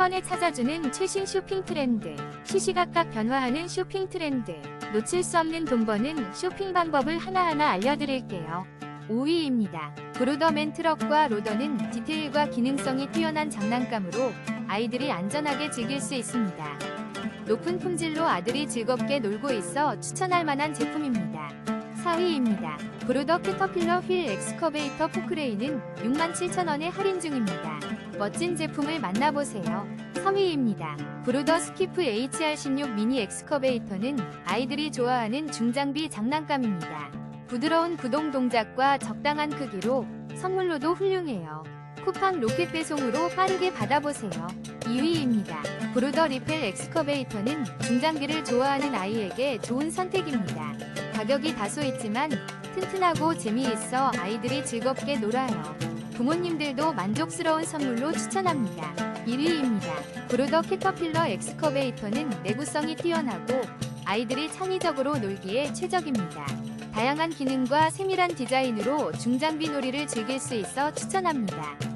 번에 찾아주는 최신 쇼핑 트렌드, 시시각각 변화하는 쇼핑 트렌드, 놓칠 수 없는 돈 버는 쇼핑 방법을 하나하나 알려드릴게요. 5위입니다. 브로더맨 트럭과 로더는 디테일과 기능성이 뛰어난 장난감으로 아이들이 안전하게 즐길 수 있습니다. 높은 품질로 아들이 즐겁게 놀고 있어 추천할 만한 제품입니다. 4위입니다. 브로더 캐터필러 휠 엑스커베이터 포크레인은 67,000원에 할인 중입니다. 멋진 제품을 만나보세요. 3위입니다. 브로더 스키프 HR16 미니 엑스커베이터는 아이들이 좋아하는 중장비 장난감입니다. 부드러운 구동 동작과 적당한 크기로 선물로도 훌륭해요. 쿠팡 로켓 배송으로 빠르게 받아보세요. 2위입니다. 브로더 리펠 엑스커베이터는 중장비를 좋아하는 아이에게 좋은 선택입니다. 가격이 다소 있지만 튼튼하고 재미있어 아이들이 즐겁게 놀아요. 부모님들도 만족스러운 선물로 추천합니다. 1위입니다. 브로더 캐터필러 엑스커베이터는 내구성이 뛰어나고 아이들이 창의적으로 놀기에 최적입니다. 다양한 기능과 세밀한 디자인으로 중장비 놀이를 즐길 수 있어 추천합니다.